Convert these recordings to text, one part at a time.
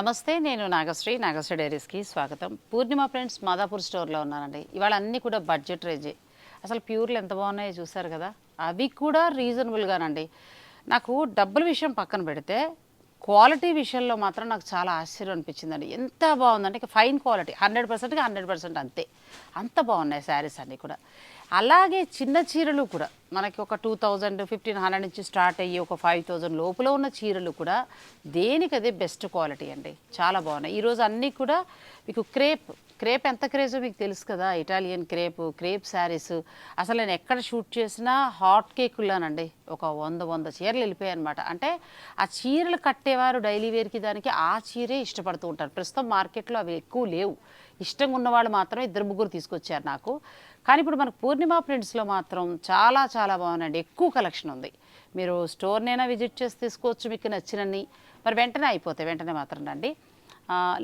నమస్తే నేను నాగశ్రీ. నాగశ్రీ డైరీస్కి స్వాగతం. పూర్ణిమ ఫ్రెండ్స్ మాదాపూర్ స్టోర్లో ఉన్నానండి. ఇవాళ అన్నీ కూడా బడ్జెట్ రేంజే. అసలు ప్యూర్లు ఎంత బాగున్నాయో చూసారు కదా? అవి కూడా రీజనబుల్గానండి. నాకు డబ్బుల విషయం పక్కన పెడితే క్వాలిటీ విషయంలో మాత్రం నాకు చాలా ఆశ్చర్యం అనిపించిందండి. ఎంత బాగుందంటే ఫైన్ క్వాలిటీ. హండ్రెడ్ పర్సెంట్గా హండ్రెడ్ పర్సెంట్ అంతే. అంత బాగున్నాయి శారీస్ అన్నీ కూడా. అలాగే చిన్న చీరలు కూడా మనకి ఒక టూ థౌజండ్ ఫిఫ్టీన్ హండ్రెడ్ నుంచి స్టార్ట్ అయ్యి ఒక ఫైవ్ థౌజండ్ లోపల ఉన్న చీరలు కూడా దేనికదే బెస్ట్ క్వాలిటీ అండి. చాలా బాగున్నాయి. ఈరోజు అన్నీ కూడా మీకు క్రేప్ క్రేప్ ఎంత క్రేజో మీకు తెలుసు కదా? ఇటాలియన్ క్రేప్ క్రేప్ శారీస్ అసలు నేను ఎక్కడ షూట్ చేసినా హాట్ కేకుల్లానండి ఒక వంద వంద చీరలు వెళ్ళిపోయాయి అనమాట అంటే ఆ చీరలు కట్టేవారు డైలీ వేర్కి దానికి ఆ చీరే ఇష్టపడుతూ ఉంటారు. ప్రస్తుతం మార్కెట్లో అవి ఎక్కువ లేవు. ఇష్టంగా ఉన్నవాళ్ళు మాత్రం ఇద్దరు ముగ్గురు తీసుకొచ్చారు నాకు. కానీ ఇప్పుడు మనకు పూర్ణిమ ప్రింట్స్లో మాత్రం చాలా చాలా బాగుందండి ఎక్కువ కలెక్షన్ ఉంది. మీరు స్టోర్నైనా విజిట్ చేసి తీసుకోవచ్చు మీకు నచ్చినన్ని. మరి వెంటనే అయిపోతాయి వెంటనే మాత్రం రండి.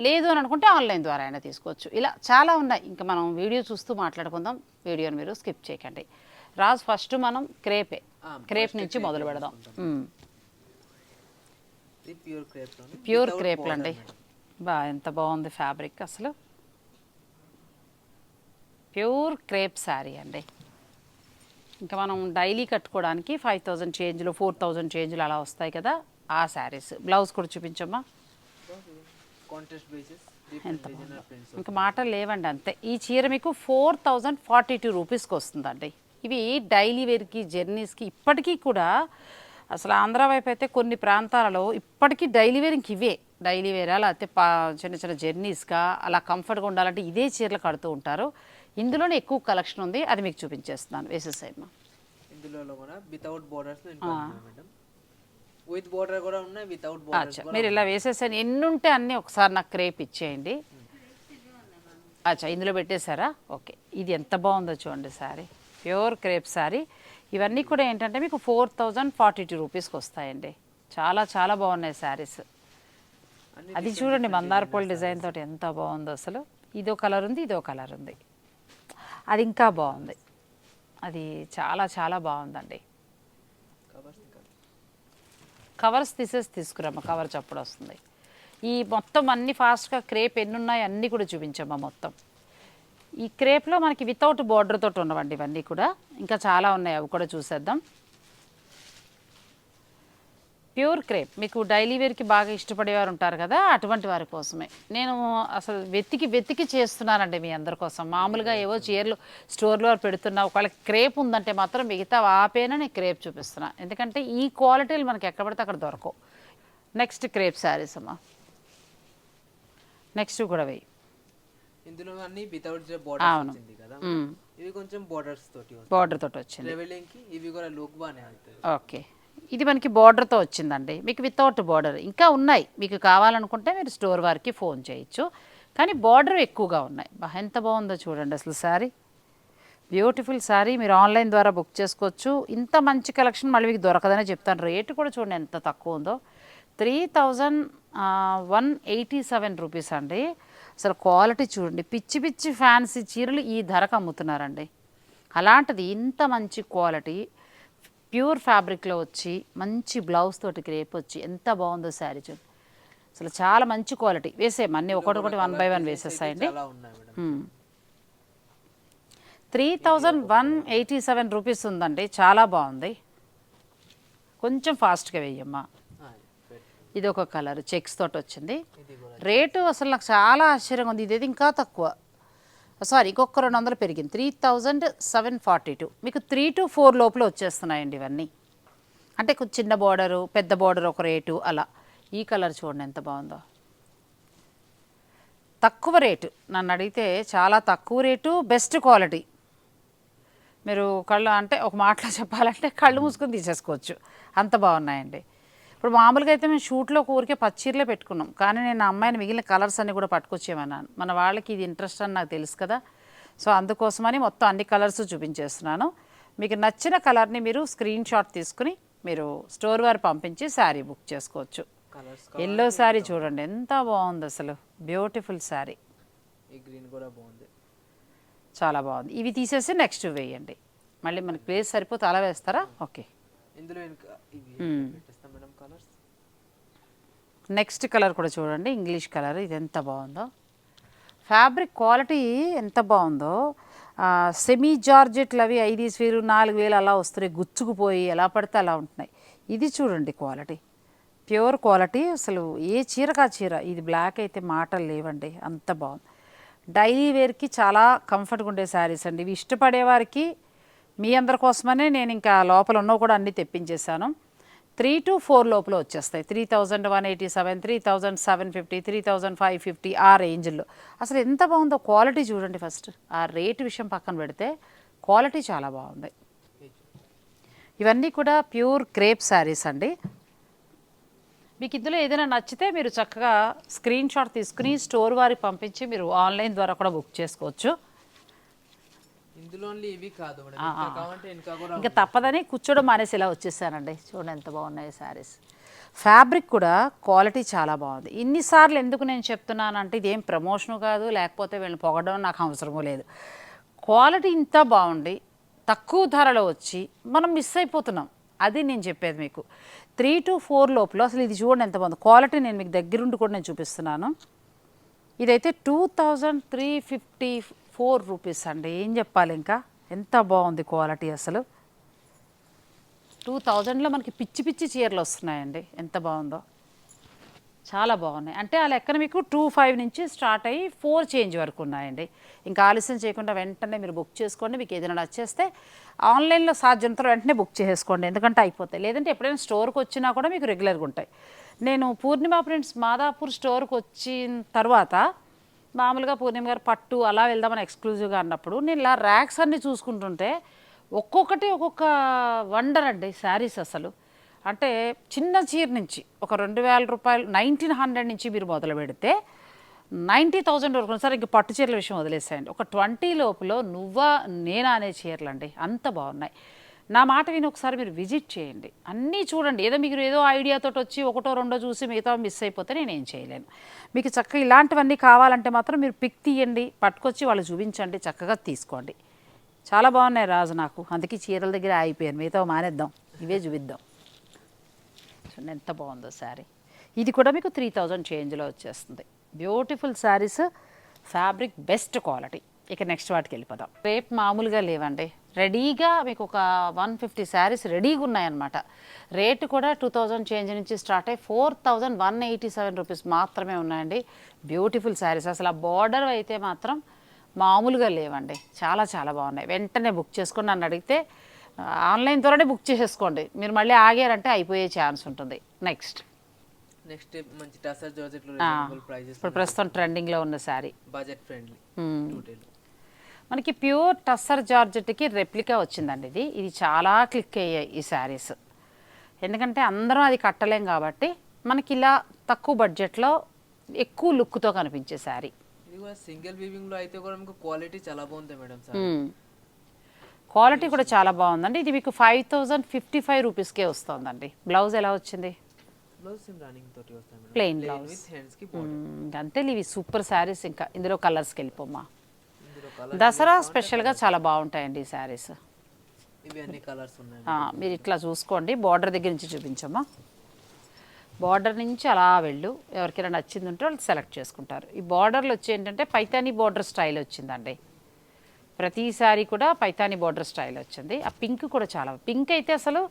లేదు అని అనుకుంటే ఆన్లైన్ ద్వారా అయినా తీసుకోవచ్చు. ఇలా చాలా ఉన్నాయి. ఇంకా మనం వీడియో చూస్తూ మాట్లాడుకుందాం. వీడియోని మీరు స్కిప్ చేయకండి. రాజు ఫస్ట్ మనం క్రేపే. క్రేప్ నుంచి మొదలు పెడదాం. ప్యూర్ క్రేప్ ప్యూర్ క్రేప్లు అండి బా ఎంత బాగుంది ఫ్యాబ్రిక్ అసలు. ప్యూర్ క్రేప్ శారీ అండి. ఇంకా మనం డైలీ కట్టుకోవడానికి ఫైవ్ థౌజండ్ చేంజ్లు ఫోర్ థౌజండ్ చేంజ్లు అలా వస్తాయి కదా ఆ శారీస్. బ్లౌజ్ కూడా చూపించమ్మా. ఎంత ఇంకా మాటలు లేవండి అంతే. ఈ చీర మీకు ఫోర్ థౌజండ్ ఫార్టీ టూ రూపీస్కి వస్తుందండి. ఇవి డైలీ వేర్కి జర్నీస్కి ఇప్పటికీ కూడా అసలు ఆంధ్ర వైపు అయితే కొన్ని ప్రాంతాలలో ఇప్పటికీ డైలీ వేర్ ఇంక ఇవే. డైలీ వేర్ లేకపోతే చిన్న చిన్న జర్నీస్గా అలా కంఫర్ట్గా ఉండాలంటే ఇదే చీరలు కడుతూ ఉంటారు. ఇందులోనే ఎక్కువ కలెక్షన్ ఉంది. అది మీకు చూపించేస్తున్నాను. వేసేసాయమ్మా ఇందులో కూడా without borders madam. With border కూడా ఉన్నాయి వితౌట్ మీరు ఇలా వేసేసాను ఎన్ని ఉంటే అన్నీ ఒకసారి నాకు క్రేప్ ఇచ్చేయండి. అచ్చా ఇందులో పెట్టేశారా? ఓకే. ఇది ఎంత బాగుందో చూడండి శారీ ప్యూర్ క్రేప్ శారీ ఇవన్నీ కూడా ఏంటంటే మీకు ఫోర్ థౌజండ్ ఫార్టీ టూ రూపీస్కి వస్తాయండి. చాలా చాలా బాగున్నాయి శారీస్ అది చూడండి మందారపూల డిజైన్ తోటి ఎంత బాగుందో అసలు. ఇదో కలర్ ఉంది ఇదో కలర్ ఉంది. అది ఇంకా బాగుంది. అది చాలా చాలా బాగుందండి. కవర్స్ తీసేసి తీసుకురమ్మా కవర్ చప్పుడు వస్తుంది. ఈ మొత్తం అన్ని ఫాస్ట్గా క్రేప్ ఎన్ని ఉన్నాయి అన్నీ కూడా చూపించమ్మా మొత్తం. ఈ క్రేప్లో మనకి వితౌట్ బార్డర్ తోటి ఉన్నవండి ఇవన్నీ కూడా. ఇంకా చాలా ఉన్నాయి అవి కూడా చూసేద్దాం. Pure crepe. మీకు డైలీ వేర్కి బాగా ఇష్టపడేవారు ఉంటారు కదా అటువంటి వారి కోసమే. నేను అసలు వెతికి వెతికి చేస్తున్నానండి మీ అందరి కోసం. మామూలుగా ఏవో చీరలు స్టోర్లో పెడుతున్నా ఒకవేళ క్రేప్ ఉందంటే మాత్రం మిగతా ఆపేనా నేను క్రేప్ చూపిస్తున్నా. ఎందుకంటే ఈ క్వాలిటీలు మనకి ఎక్కడ పడితే అక్కడ దొరకవు. నెక్స్ట్ క్రేప్ శారీస్ అమ్మా. నెక్స్ట్ కూడా వెయ్యి. ఇందులో అన్ని వితౌట్ బోర్డర్స్ అవును. వచ్చింది కదా. ఇవి కొంచెం బోర్డర్స్ తోటి బార్డర్ తోటి వచ్చింది. ట్రావెలింగ్కి ఇవి కూడా లుక్ బాగానే అవుతుంది ఓకే. ఇది మనకి బార్డర్తో వచ్చిందండి. మీకు వితౌట్ బార్డర్ ఇంకా ఉన్నాయి. మీకు కావాలనుకుంటే మీరు స్టోర్ వారికి ఫోన్ చేయొచ్చు. కానీ బార్డర్ ఎక్కువగా ఉన్నాయి. ఎంత బాగుందో చూడండి అసలు శారీ. బ్యూటిఫుల్ శారీ. మీరు ఆన్లైన్ ద్వారా బుక్ చేసుకోవచ్చు. ఇంత మంచి కలెక్షన్ మళ్ళీ మీకు దొరకదనే చెప్తాను. రేటు కూడా చూడండి ఎంత తక్కువ ఉందో. Three thousand one eighty seven rupees అండి. అసలు క్వాలిటీ చూడండి. పిచ్చి పిచ్చి ఫ్యాన్సీ చీరలు ఈ ధరకు అమ్ముతున్నారండి. అలాంటిది ఇంత మంచి క్వాలిటీ ప్యూర్ ఫ్యాబ్రిక్లో వచ్చి మంచి బ్లౌజ్ తోటి క్రేప్ వచ్చి ఎంత బాగుందో శారీ చూడండి అసలు చాలా మంచి క్వాలిటీ. వేసేయమ్మా అన్నీ ఒకటి one by one వేసేస్తాయండి. Three thousand one eighty seven rupees ఉందండి. చాలా బాగుంది. కొంచెం ఫాస్ట్గా వేయమ్మా. ఇది ఒక కలర్ చెక్స్ తోటి వచ్చింది. రేటు అసలు నాకు చాలా ఆశ్చర్యంగా ఉంది. ఇదేది ఇంకా తక్కువ. సారీ ఇంకొక రెండు వందలు పెరిగింది. Three thousand seven forty two. మీకు త్రీ టు ఫోర్ లోపల వచ్చేస్తున్నాయండి ఇవన్నీ. అంటే చిన్న బార్డరు పెద్ద బార్డర్ ఒక రేటు అలా. ఈ కలర్ చూడండి ఎంత బాగుందో. తక్కువ రేటు. నన్ను అడిగితే చాలా తక్కువ రేటు బెస్ట్ క్వాలిటీ. మీరు కళ్ళు అంటే ఒక మాటలో చెప్పాలంటే కళ్ళు మూసుకొని తీసేసుకోవచ్చు. అంత బాగున్నాయండి. ఇప్పుడు మామూలుగా అయితే మేము షూట్లో ఊరికే పచ్చీరలే పెట్టుకున్నాం. కానీ నేను అమ్మాయిని మిగిలిన కలర్స్ అన్ని కూడా పట్టుకొచ్చేమన్నాను మన వాళ్ళకి ఇది ఇంట్రెస్ట్ అని నాకు తెలుసు కదా. సో అందుకోసమని మొత్తం అన్ని కలర్స్ చూపించేస్తున్నాను. మీకు నచ్చిన కలర్ని మీరు స్క్రీన్ షాట్ తీసుకుని మీరు స్టోర్ వారు పంపించి శారీ బుక్ చేసుకోవచ్చు. కలర్స్ ఎల్లో శారీ చూడండి ఎంత బాగుంది అసలు. బ్యూటిఫుల్ శారీ. గ్రీన్ కూడా బాగుంది. చాలా బాగుంది. ఇవి తీసేసి నెక్స్ట్ వేయండి. మళ్ళీ మనకి ప్లేస్ సరిపోతే అలా వేస్తారా? ఓకే. ఇందులో ఇంకా ఇవి మ్మ్. పెట్టేస్తాం మేడం కలర్స్ నెక్స్ట్ కలర్ కూడా చూడండి. ఇంగ్లీష్ కలర్ ఇది ఎంత బాగుందో. ఫ్యాబ్రిక్ క్వాలిటీ ఎంత బాగుందో. సెమీ జార్జెట్లు అవి ఐదు వేలు నాలుగు వేలు అలా వస్తున్నాయి. గుచ్చుకుపోయి ఎలా పడితే అలా ఉంటున్నాయి. ఇది చూడండి క్వాలిటీ ప్యూర్ క్వాలిటీ అసలు ఏ చీరకా చీర. ఇది బ్లాక్ అయితే మాటలు లేవండి. అంత బాగుంది. డైలీ వేర్కి చాలా కంఫర్ట్గా ఉండే శారీస్ అండి. ఇవి ఇష్టపడేవారికి మీ అందరి కోసమనే నేను ఇంకా లోపల ఉన్నవి కూడా అన్నీ తెప్పించేశాను. త్రీ టు ఫోర్ లోపల వచ్చేస్తాయి. Three thousand one eighty seven three thousand seven fifty three thousand five fifty ఆ రేంజ్లో. అసలు ఎంత బాగుందో క్వాలిటీ చూడండి ఫస్ట్. ఆ రేట్ విషయం పక్కన పెడితే క్వాలిటీ చాలా బాగుంది. ఇవన్నీ కూడా ప్యూర్ క్రేప్ శారీస్ అండి. మీకు ఇందులో ఏదైనా నచ్చితే మీరు చక్కగా స్క్రీన్ షాట్ తీసుకుని స్టోర్ వారికి పంపించి మీరు ఆన్లైన్ ద్వారా కూడా బుక్ చేసుకోవచ్చు ఇందులో ఓన్లీ ఇవి కాదు మేడం ఇంకా తప్పదని కూర్చోడం మానేసి ఇలా వచ్చేసానండి. చూడండి ఎంత బాగున్నాయి శారీస్. ఫ్యాబ్రిక్ కూడా క్వాలిటీ చాలా బాగుంది. ఇన్నిసార్లు ఎందుకు నేను చెప్తున్నానంటే ఇదేం ప్రమోషను కాదు లేకపోతే వీళ్ళని పొగడం నాకు అవసరమూ లేదు. క్వాలిటీ ఇంత బాగుండి తక్కువ ధరలో వచ్చి మనం మిస్ అయిపోతున్నాం. అది నేను చెప్పేది మీకు. త్రీ టు ఫోర్ లోపల అసలు ఇది చూడండి ఎంత బాగుంది. క్వాలిటీ నేను మీకు దగ్గరుండి కూడా నేను చూపిస్తున్నాను. ఇదైతే two thousand three fifty four rupees అండి. ఏం చెప్పాలి ఇంకా? ఎంత బాగుంది క్వాలిటీ అసలు. టూ థౌజండ్లో మనకి పిచ్చి పిచ్చి చీరలు వస్తున్నాయండి. ఎంత బాగుందో. చాలా బాగున్నాయి. అంటే ఆ లెక్కన మీకు టూ ఫైవ్ నుంచి స్టార్ట్ అయ్యి ఫోర్ చేంజ్ వరకు ఉన్నాయండి. ఇంకా ఆలస్యం చేయకుండా వెంటనే మీరు బుక్ చేసుకోండి. మీకు ఏదైనా నచ్చేస్తే ఆన్లైన్లో సాధ్యంతో వెంటనే బుక్ చేసుకోండి ఎందుకంటే అయిపోతాయి. లేదంటే ఎప్పుడైనా స్టోర్కి వచ్చినా కూడా మీకు రెగ్యులర్గా ఉంటాయి. నేను పూర్ణిమ ప్రింట్స్ మాదాపూర్ స్టోర్కి వచ్చిన తర్వాత మామూలుగా పూర్ణిమ గారు పట్టు అలా వెళ్దామని ఎక్స్క్లూజివ్గా అన్నప్పుడు నేను ఇలా ర్యాక్స్ అన్ని చూసుకుంటుంటే ఒక్కొక్కటి ఒక్కొక్క వండర్ అండి శారీస్ అసలు. అంటే చిన్న చీర నుంచి ఒక రెండు వేల రూపాయలు నైన్టీన్ హండ్రెడ్ నుంచి మీరు మొదలు పెడితే నైంటీ థౌజండ్ వరకు సరే ఇంక పట్టు చీరల విషయం వదిలేసాయండి. ఒక ట్వంటీ లోపల నువ్వా నేనా అనే చీరలు అండి అంత బాగున్నాయి. నా మాట విని ఒకసారి మీరు విజిట్ చేయండి. అన్నీ చూడండి. ఏదో మీరు ఏదో ఐడియాతో వచ్చి ఒకటో రెండో చూసి మిగతా మిస్ అయిపోతే నేను ఏం చేయలేను. మీకు చక్కగా ఇలాంటివన్నీ కావాలంటే మాత్రం మీరు పిక్ తీయండి పట్టుకొచ్చి వాళ్ళు చూపించండి చక్కగా తీసుకోండి. చాలా బాగున్నాయి రాజు నాకు. అందుకే చీరల దగ్గర ఆగిపోయాను. మిగతా మానేద్దాం. ఇవే చూపిద్దాం. చూడండి ఎంత బాగుందో శారీ. ఇది కూడా మీకు త్రీ థౌజండ్ చేంజ్లో వచ్చేస్తుంది. Beautiful saris fabric best quality ఇక నెక్స్ట్ వాటికి వెళ్ళిపోదాం. రేపు మామూలుగా లేవండి. రెడీగా మీకు ఒక వన్ ఫిఫ్టీ శారీస్ రెడీగా ఉన్నాయన్నమాట రేటు కూడా టూ థౌజండ్ చేంజ్ నుంచి స్టార్ట్ అయ్యి four thousand one eighty seven rupees మాత్రమే ఉన్నాయండి. Beautiful saris. అసలు ఆ బార్డర్ అయితే మాత్రం మామూలుగా లేవండి. చాలా చాలా బాగున్నాయి. వెంటనే బుక్ చేసుకొని నన్ను అడిగితే ఆన్లైన్ ద్వారానే బుక్ చేసేసుకోండి. మీరు మళ్ళీ ఆగారంటే అయిపోయే ఛాన్స్ ఉంటుంది. నెక్స్ట్. నెక్స్ట్ మంచి ఇప్పుడు ప్రస్తుతం ట్రెండింగ్లో ఉన్న శారీ. Budget friendly. మనకి ప్యూర్ టస్సర్ జార్జెట్కి రెప్లికా వచ్చిందండి ఇది. ఇది చాలా క్లిక్ అయ్యాయి ఈ శారీస్. ఎందుకంటే అందరం అది కట్టలేం కాబట్టి మనకి ఇలా తక్కువ బడ్జెట్లో ఎక్కువ లుక్తో కనిపించే శారీ. ఇది కూడా సింగిల్ వీవింగ్లో అయితే కూడా మీకు క్వాలిటీ చాలా బాగుంది మేడం సార్. క్వాలిటీ కూడా చాలా బాగుందండి. ఇది మీకు ఫైవ్ థౌజండ్ ఫిఫ్టీ ఫైవ్ రూపీస్కే వస్తుందండి. బ్లౌజ్ ఎలా వచ్చింది? బ్లౌజ్ ప్లెయిన్ మ్మ్, అంతే ఇవి సూపర్ శారీస్ ఇంకా. ఇందులో కలర్స్కి వెళ్ళిపోమ్మా. దసరా స్పెషల్గా చాలా బాగుంటాయండి ఈ శారీస్. మీరు ఇట్లా చూసుకోండి. బార్డర్ దగ్గర నుంచి చూపించమ్మా. బార్డర్ నుంచి అలా వెళ్ళు. ఎవరికైనా నచ్చింది ఉంటే వాళ్ళు సెలెక్ట్ చేసుకుంటారు. ఈ బార్డర్లు వచ్చి ఏంటంటే పైతానీ బార్డర్ స్టైల్ వచ్చిందండి. ప్రతి సారీ కూడా పైతానీ బార్డర్ స్టైల్ వచ్చింది. ఆ పింక్ కూడా చాలా పింక్ అయితే అసలు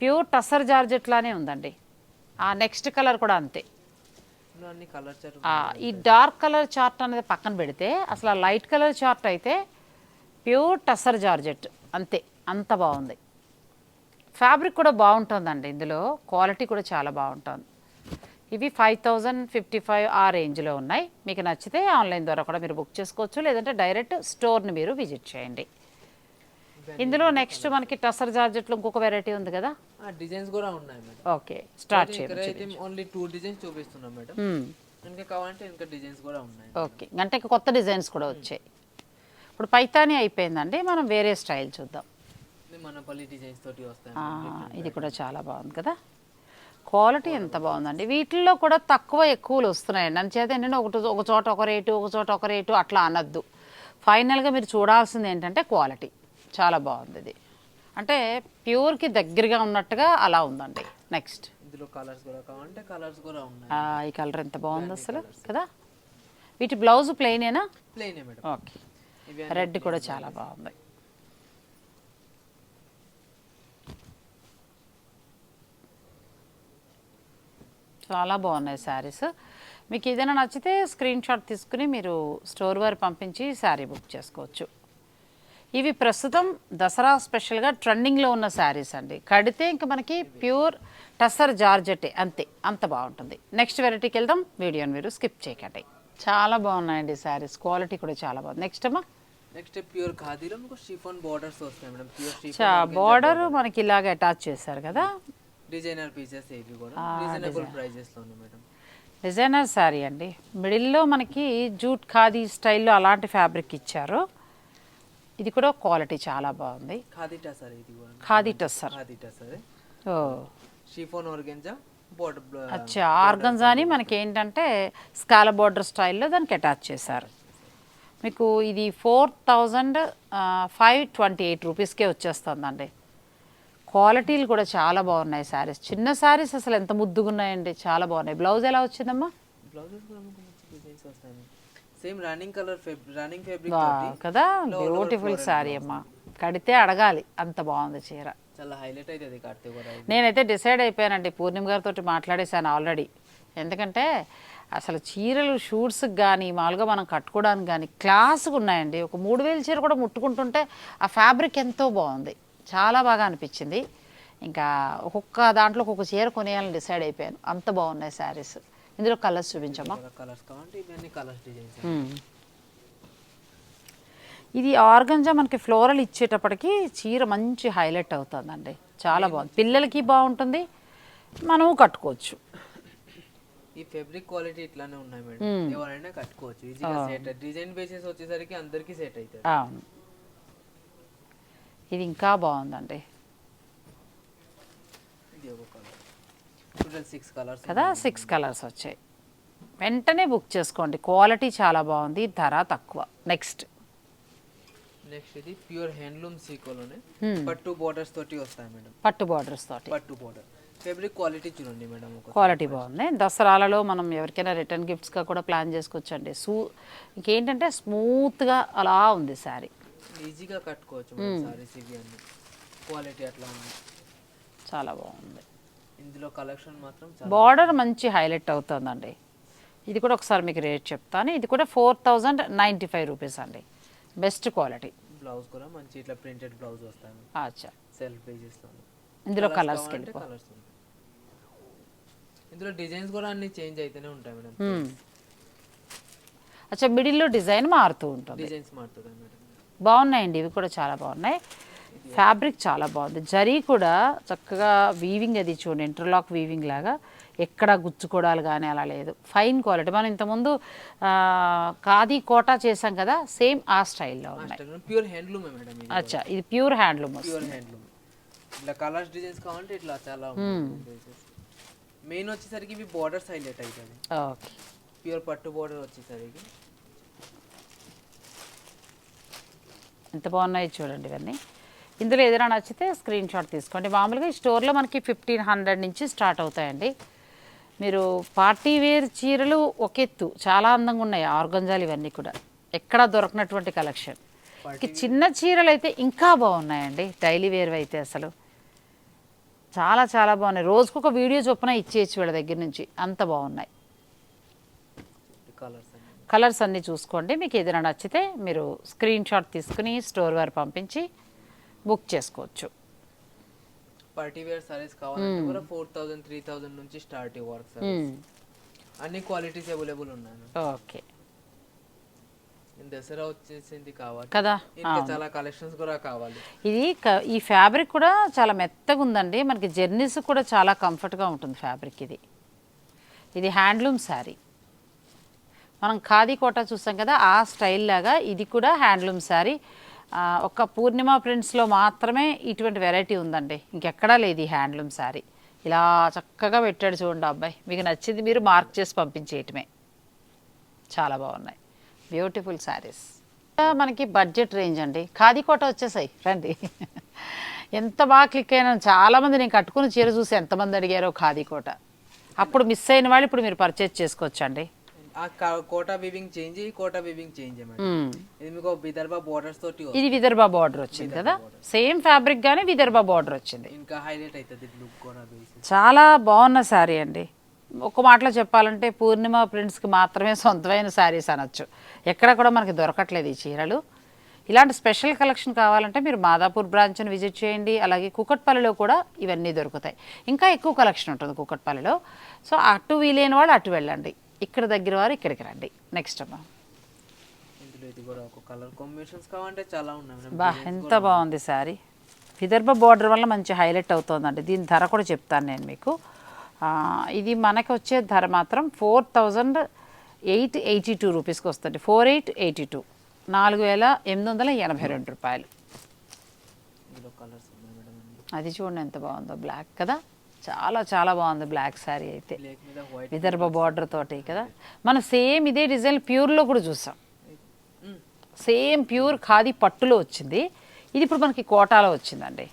ప్యూర్ టసర్ జార్జెట్ లానే ఉందండి. ఆ నెక్స్ట్ కలర్ కూడా అంతే. ఈ డార్క్ కలర్ చార్ట్ అనేది పక్కన పెడితే అసలు ఆ లైట్ కలర్ చార్ట్ అయితే ప్యూర్ టసర్ జార్జెట్. అంతే అంత బాగుంది. ఫ్యాబ్రిక్ కూడా బాగుంటుందండి ఇందులో. క్వాలిటీ కూడా చాలా బాగుంటుంది. ఇవి ఫైవ్ థౌజండ్ ఫిఫ్టీ ఫైవ్ ఆ రేంజ్లో ఉన్నాయి. మీకు నచ్చితే ఆన్లైన్ ద్వారా కూడా మీరు బుక్ చేసుకోవచ్చు. లేదంటే డైరెక్ట్ స్టోర్ని మీరు విజిట్ చేయండి. ఇందులో నెక్స్ట్ మనకి టసర్ జార్జెట్లో ఇంకొక వెరైటీ ఉంది కదా? డిజైన్స్ కూడా ఉన్నాయి మేడం ఓకే స్టార్ట్ చేయండి ఓన్లీ టూ డిజైన్స్ చూపిస్తున్నాం మేడం. ఇంకా కావాలంటే ఇంకా డిజైన్స్ కూడా ఉన్నాయి ఓకే అంటే ఇంకా కొత్త డిజైన్స్ కూడా వచ్చాయి. ఇప్పుడు పైతానీ అయిపోయిందండి మనం వేరే స్టైల్ చూద్దాం. మనపల్లి డిజైన్స్ తోటి వస్తాయి ఇది కూడా చాలా బాగుంది కదా? క్వాలిటీ ఎంత బాగుందండి. వీటిల్లో కూడా తక్కువ ఎక్కువలు వస్తున్నాయండి. అంచేత ఏంటంటే ఒకటి ఒక చోట ఒక రేటు ఒక చోట ఒక రేటు అట్లా అనద్దు. ఫైనల్గా మీరు చూడాల్సింది ఏంటంటే క్వాలిటీ చాలా బాగుంది ఇది. అంటే ప్యూర్కి దగ్గరగా ఉన్నట్టుగా అలా ఉందండి. నెక్స్ట్ ఇందులో కలర్స్ కూడా కావాలంటే కలర్స్ కూడా ఉన్నాయి. ఈ కలర్ ఎంత బాగుంది అసలు కదా? వీటి బ్లౌజ్ ప్లెయినేనా ప్లెయిన్ మేడం. ఓకే రెడ్ కూడా చాలా బాగుంది. చాలా బాగున్నాయి శారీస్ మీకు ఏదైనా నచ్చితే స్క్రీన్ షాట్ తీసుకుని మీరు స్టోర్ వారి పంపించి శారీ బుక్ చేసుకోవచ్చు. ఇవి ప్రస్తుతం దసరా స్పెషల్గా ట్రెండింగ్లో ఉన్న శారీస్ అండి. కడితే ఇంకా మనకి ప్యూర్ టస్సర్ జార్జెట్టే అంతే అంత బాగుంటుంది. నెక్స్ట్ వెరైటీకి వెళ్దాం. వీడియోని మీరు స్కిప్ చేయకండి. చాలా బాగున్నాయండి శారీస్. క్వాలిటీ కూడా చాలా బాగుంది. నెక్స్ట్ అమ్మా? నెక్స్ట్ ప్యూర్ ఖాదీలో మీకు షిఫాన్ బార్డర్స్ వస్తాయి మేడం. ప్యూర్ బార్డర్ మనకి ఇలాగ అటాచ్ చేశారు కదా? డిజైనర్ పీసెస్ ఇవి కూడా. రీజనబుల్ ప్రైజెస్లో మేడం. డిజైనర్ శారీ అండి. మిడిల్లో మనకి జూట్ ఖాదీ స్టైల్లో అలాంటి ఫ్యాబ్రిక్ ఇచ్చారు. ఇది కూడా క్వాలిటీ చాలా బాగుంది. ఖాదీ టసర్ ఇది కూడా. ఖాదీ టస్సర్ ఖాదీ టసర్ ఓ. షిఫాన్ ఆర్గెంజా బార్డర్ అచ్చా ఆర్గన్జాని మనకి ఏంటంటే స్కాల బార్డర్ స్టైల్లో దానికి అటాచ్ చేశారు. మీకు ఇది four thousand five twenty eight రూపీస్కే వచ్చేస్తుందండి. క్వాలిటీలు కూడా చాలా బాగున్నాయి శారీస్. చిన్న శారీస్ అసలు ఎంత ముద్దుగా ఉన్నాయండి చాలా బాగున్నాయి. బ్లౌజ్ ఎలా వచ్చిందమ్మా? Blouses same running colour running fabric కదా బ్యూటిఫుల్ శారీ అమ్మా. కడితే అడగాలి అంత బాగుంది చీర. చాలా హైలైట్ అవుతుంది కూడా. నేనైతే డిసైడ్ అయిపోయానండి పూర్ణిమ గారితో మాట్లాడేశాను ఆల్రెడీ ఎందుకంటే అసలు చీరలు షూట్స్కి కానీ మామూలుగా మనం కట్టుకోవడానికి కానీ క్లాస్గా ఉన్నాయండి. ఒక మూడు వేల చీర కూడా ముట్టుకుంటుంటే ఆ ఫ్యాబ్రిక్ ఎంతో బాగుంది. చాలా బాగా అనిపించింది. ఇంకా ఒక్కొక్క దాంట్లో ఒక్కొక్క చీర కొనేయాలని డిసైడ్ అయిపోయాను. అంత బాగున్నాయి శారీస్ ఇందులో కలర్స్ చూపించమ్మా. కలర్స్ కావాలంటే ఇవన్నీ కలర్స్ డిజైన్స్. ఇది ఆర్గంజా మనకి ఫ్లోరల్ ఇచ్చేటప్పటికి చీర మంచి హైలైట్ అవుతుందండి. చాలా బాగుంది. పిల్లలకి బాగుంటుంది. మనము కట్టుకోవచ్చు. ఈ ఫ్యాబ్రిక్ క్వాలిటీ ఇట్లానే ఉన్నాయి మేడం. ఎవరైనా కట్టుకోవచ్చు. ఈజీగా సెట్ డిజైన్ బేసిస్ వచ్చేసరికి అందరికీ సెట్ అవుతుంది. అవును. ఇది ఇంకా బాగుందండి. ఇది ఒక కలర్ కదా సిక్స్ కలర్స్ వచ్చాయి. వెంటనే బుక్ చేసుకోండి. క్వాలిటీ చాలా బాగుంది ధర తక్కువ. నెక్స్ట్ నెక్స్ట్ ఇది ప్యూర్ హ్యాండ్లూమ్ సీకోలోనే పట్టు బోర్డర్స్ తోటి వస్తాయి మేడం. పట్టు బార్డర్స్ తోటి. పట్టు బోర్డర్ ఫ్యాబ్రిక్ క్వాలిటీ చూడండి మేడం క్వాలిటీ బాగుంది. దసరాలలో మనం ఎవరికైనా రిటర్న్ గిఫ్ట్స్గా కూడా ప్లాన్ చేసుకోవచ్చండి. సూ ఇంకేంటంటే స్మూత్గా అలా ఉంది శారీ ఈజీగా కట్టుకోవచ్చు సారీస్ ఇవి అన్ని. క్వాలిటీ అట్లా ఉంది. చాలా బాగుంది. ఇందులో కలెక్షన్ మాత్రం బార్డర్ మంచి హైలైట్ అవుతుందండి. ఇది కూడా ఒకసారి మీకు రేట్ చెప్తాను. ఇది కూడా four thousand ninety five rupees అండి. బెస్ట్ క్వాలిటీ బ్లౌజ్ కూడా మంచి ఇట్లా ప్రింటెడ్ బ్లౌజ్ వస్తాయి అచ్చా. సెల్ఫ్ పేజెస్లో ఇందులో కలర్స్ ఉంటాయి. ఇందులో డిజైన్స్ కూడా అన్ని చేంజ్ అయితేనే ఉంటాయి మేడం మ్మ్. అచ్చా మిడిల్లో డిజైన్ మారుతూ ఉంటుంది. డిజైన్స్ మారుతుంటాయి మేడం బాగున్నాయండి ఇవి కూడా చాలా బాగున్నాయి. ఫ్యాబ్రిక్ చాలా బాగుంది. జరీ కూడా చక్కగా వీవింగ్ అది చూడండి ఇంటర్లాక్ వీవింగ్ లాగా ఎక్కడ గుచ్చుకోవడాలు కానీ అలా లేదు. ఫైన్ క్వాలిటీ మనం ఇంతకుముందు ఖాదీ కోటా చేసాం కదా సేమ్ ఆ స్టైల్లో ఉన్నాయి. ప్యూర్ హ్యాండ్లూమే అచ్చా ఇది ప్యూర్ హ్యాండ్లూమ్ ప్యూర్ హ్యాండ్లూమ్ ఇట్లా కలర్స్ డిజైన్స్ కావాలంటే ఇట్లా చాలా మెయిన్ వచ్చేసరికి ఇవి బోర్డర్స్ హైలైట్ అవుతుంది ఓకే. ప్యూర్ పట్టు బోర్డర్ వచ్చేసరికి. ఎంత బాగున్నాయి చూడండి ఇవన్నీ. ఇందులో ఏదైనా నచ్చితే స్క్రీన్ షాట్ తీసుకోండి. మామూలుగా ఈ స్టోర్లో మనకి ఫిఫ్టీన్ హండ్రెడ్ నుంచి స్టార్ట్ అవుతాయండి. మీరు పార్టీ వేర్ చీరలు ఒక ఎత్తు. చాలా అందంగా ఉన్నాయి. ఆర్గంజాలు ఇవన్నీ కూడా. ఎక్కడా దొరకనటువంటి కలెక్షన్ చిన్న చీరలు అయితే ఇంకా బాగున్నాయండి. డైలీ వేర్ అయితే అసలు. చాలా చాలా బాగున్నాయి. రోజుకు ఒక వీడియో చొప్పున ఇచ్చేయచ్చు వీళ్ళ దగ్గర నుంచి. అంత బాగున్నాయి. కలర్స్ అన్ని. కలర్స్ అన్నీ చూసుకోండి. మీకు ఏదైనా నచ్చితే మీరు స్క్రీన్ షాట్ తీసుకుని స్టోర్ వారు పంపించి బుక్ చేసుకోవచ్చు. పార్టీ వేర్ సారీస్ కావాలంటే కూడా ఫోర్ థౌసండ్ త్రీ థౌసండ్ నుంచి స్టార్ట్ వర్క్ అన్ని క్వాలిటీస్ అవైలబుల్ ఉన్నాయి ఓకే. దసరా వచ్చేసింది కావాలి. కదా? చాలా కలెక్షన్స్ కూడా కావాలి. ఇది ఈ ఫ్యాబ్రిక్ కూడా చాలా మెత్తగా ఉందండి. మనకి జర్నీస్ కూడా చాలా కంఫర్ట్గా ఉంటుంది ఫ్యాబ్రిక్ ఇది. ఇది హ్యాండ్లూమ్ శారీ మనం ఖాదీ కోట చూసాం కదా ఆ స్టైల్ లాగా ఇది కూడా హ్యాండ్లూమ్ శారీ ఒక్క పూర్ణిమ ప్రింట్స్లో మాత్రమే ఇటువంటి వెరైటీ ఉందండి. ఇంకెక్కడా లేదు ఈ హ్యాండ్లూమ్ శారీ. ఇలా చక్కగా పెట్టాడు చూడండి ఆ అబ్బాయి. మీకు నచ్చింది మీరు మార్క్ చేసి పంపించేయటమే. చాలా బాగున్నాయి. బ్యూటిఫుల్ శారీస్ మనకి బడ్జెట్ రేంజ్ అండి. ఖాదీ కోట వచ్చేసాయి. రండి. ఎంత బాగా క్లిక్ అయినా చాలామంది నేను కట్టుకుని చీర చూసి ఎంతమంది అడిగారో ఖాదీ కోట. అప్పుడు మిస్ అయిన వాళ్ళు ఇప్పుడు మీరు పర్చేజ్ చేసుకోవచ్చండి. ఆ కోటా వివింగ్ చేంజ్ ఈ కోటా వివింగ్ చేంజ్. ఇది మీకు విదర్భ బోర్డర్స్ తోటి. ఇది విదర్భ బార్డర్ వచ్చింది కదా? సేమ్ ఫ్యాబ్రిక్ గానే విదర్భ బార్డర్ వచ్చింది. ఇంకా హైలైట్ అవుతుంది లుక్ కూడా చాలా బాగున్న శారీ అండి. ఒక మాటలో చెప్పాలంటే పూర్ణిమ ప్రింట్స్కి మాత్రమే సొంతమైన శారీస్ అనొచ్చు. ఎక్కడ కూడా మనకి దొరకట్లేదు ఈ చీరలు. ఇలాంటి స్పెషల్ కలెక్షన్ కావాలంటే మీరు మాదాపూర్ బ్రాంచ్ని విజిట్ చేయండి. అలాగే కుకట్పల్లిలో కూడా ఇవన్నీ దొరుకుతాయి. ఇంకా ఎక్కువ కలెక్షన్ ఉంటుంది కుకట్పల్లిలో. సో అటు వీలైన వాళ్ళు అటు వెళ్ళండి. ఇక్కడ దగ్గర వారు ఇక్కడికి రండి. నెక్స్ట్ అమ్మా. ఇందులో ఇది కూడా ఒక కలర్ కాంబినేషన్స్ కావాలంటే చాలా ఉన్నాయి బా ఎంత బాగుంది శారీ విదర్భ బార్డర్ వల్ల మంచి హైలైట్ అవుతుందండి. దీని ధర కూడా చెప్తాను నేను మీకు. ఇది మనకి వచ్చే ధర మాత్రం four thousand eight eighty two రూపీస్కి వస్తుంది. ఫోర్ ఎయిట్ ఎయిటీ టూ నాలుగు వేల ఎనిమిది వందల ఎనభై రెండు రూపాయలు. అది చూడండి ఎంత బాగుందో. బ్లాక్ కదా? చాలా చాలా బాగుంది బ్లాక్ శారీ అయితే. విదర్భ బార్డర్ తోటి కదా. మనం సేమ్ ఇదే డిజైన్ ప్యూర్లో కూడా చూసాం. సేమ్ ప్యూర్ ఖాదీ పట్టులో వచ్చింది. ఇది ఇప్పుడు మనకి కోటాలో వచ్చిందండి.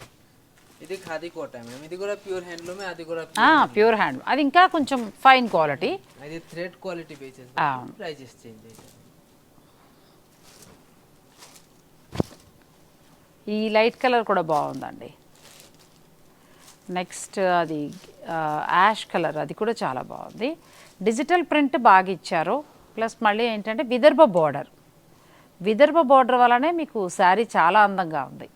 ఇది ఖాదీ కోట మేడం. ఇది కూడా ప్యూర్ హ్యాండ్లూమే అది కూడా ప్యూర్ హ్యాండ్ అది ఇంకా కొంచెం ఫైన్ క్వాలిటీ. ఇది thread quality basis. Prices change ఈ లైట్ కలర్ కూడా బాగుందండి. నెక్స్ట్ అది యాష్ కలర్ అది కూడా చాలా బాగుంది. డిజిటల్ ప్రింట్ బాగా ఇచ్చారు. ప్లస్ మళ్ళీ ఏంటంటే విదర్భ బార్డర్ విదర్భ బార్డర్ వల్లనే మీకు శారీ చాలా అందంగా ఉంది.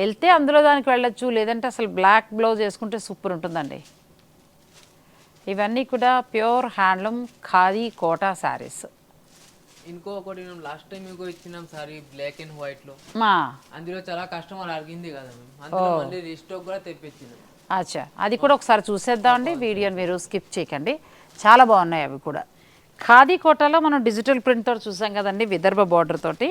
వెళ్తే అందులో దానికి వెళ్ళొచ్చు లేదంటే అసలు బ్లాక్ బ్లౌజ్ వేసుకుంటే సూపర్ ఉంటుందండి. ఇవన్నీ కూడా ప్యూర్ హ్యాండ్లూమ్ ఖాదీ కోటా శారీస్. ఇంకో ఒకటి మేము లాస్ట్ టైం మీకు ఇచ్చినాం సారీ బ్లాక్ అండ్ వైట్లో. అందులో చాలా కస్టమర్ అడిగింది కదా అందులో మళ్ళీ రీస్టాక్ కూడా తెప్పించినాం. అచ్చా. అది కూడా ఒకసారి చూసేద్దామండి. వీడియోని మీరు స్కిప్ చేయకండి. చాలా బాగున్నాయి అవి కూడా. ఖాదీ కోటాలో మనం డిజిటల్ ప్రింట్ తోటి చూసాం కదండి విదర్భ బార్డర్ తోటి.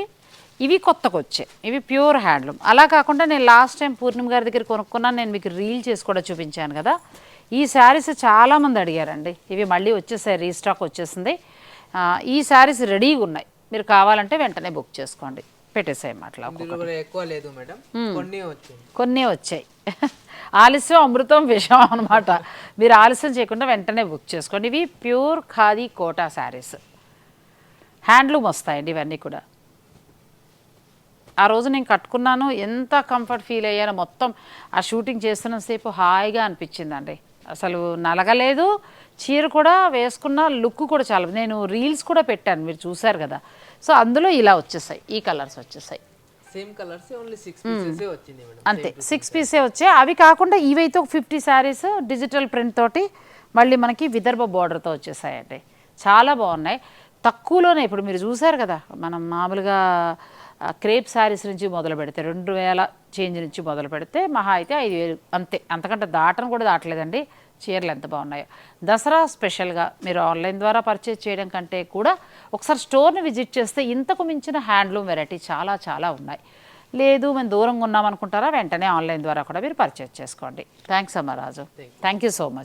ఇవి కొత్తగా వచ్చాయి ఇవి ప్యూర్ హ్యాండ్లూమ్. అలా కాకుండా నేను లాస్ట్ టైం పూర్ణిమ గారి దగ్గర కొనుక్కున్నాను. నేను మీకు రీల్ చేసి కూడా చూపించాను కదా. ఈ శారీస్ చాలామంది అడిగారండి. ఇవి మళ్ళీ వచ్చేసాయి రీస్టాక్ వచ్చేసింది. ఈ శారీస్ రెడీగా ఉన్నాయి. మీరు కావాలంటే వెంటనే బుక్ చేసుకోండి. పెట్టేసాయి మాటలు ఇందులో కూడా ఎక్కువ లేదు మేడం. కొన్ని వచ్చింది కొన్ని వచ్చాయి. ఆలస్యం అమృతం విషయం అనమాట మీరు ఆలస్యం చేయకుండా వెంటనే బుక్ చేసుకోండి. ఇవి ప్యూర్ ఖాదీ కోటా శారీస్. హ్యాండ్లూమ్ వస్తాయండి ఇవన్నీ కూడా. ఆ రోజు నేను కట్టుకున్నాను. ఎంత కంఫర్ట్ ఫీల్ అయ్యాను మొత్తం. ఆ షూటింగ్ చేస్తున్నంతసేపు హాయిగా అనిపించిందండి. అసలు నలగలేదు. చీర కూడా వేసుకున్న లుక్ కూడా చాలా. నేను రీల్స్ కూడా పెట్టాను. మీరు చూశారు కదా. సో అందులో ఇలా వచ్చేసాయి. ఈ కలర్స్ వచ్చేసాయి. Same colours only six pieces వచ్చింది మేడం. అంతే. సిక్స్ పీసే వచ్చాయి అవి కాకుండా ఇవైతే ఒక ఫిఫ్టీ శారీస్ డిజిటల్ ప్రింట్ తోటి మళ్ళీ మనకి విదర్భ బార్డర్తో వచ్చేసాయండి. చాలా బాగున్నాయి. తక్కువలోనే ఇప్పుడు మీరు చూసారు కదా మనం మామూలుగా క్రేప్ శారీస్ నుంచి మొదలు పెడితే రెండు వేల చేంజ్ నుంచి మొదలు పెడితే మహా అయితే ఐదు వేలు. అంతే. అంతకంటే దాటను కూడా దాటలేదండి. చీరలు ఎంత బాగున్నాయో. దసరా స్పెషల్గా మీరు ఆన్లైన్ ద్వారా పర్చేజ్ చేయడం కంటే కూడా ఒకసారి స్టోర్ని విజిట్ చేస్తే ఇంతకు మించిన హ్యాండ్లూమ్ వెరైటీ చాలా చాలా ఉన్నాయి. లేదు మేము దూరంగా ఉన్నాం అనుకుంటారా వెంటనే ఆన్లైన్ ద్వారా కూడా మీరు పర్చేజ్ చేసుకోండి. థ్యాంక్స్ అమ్మ Raju. Thank you so much.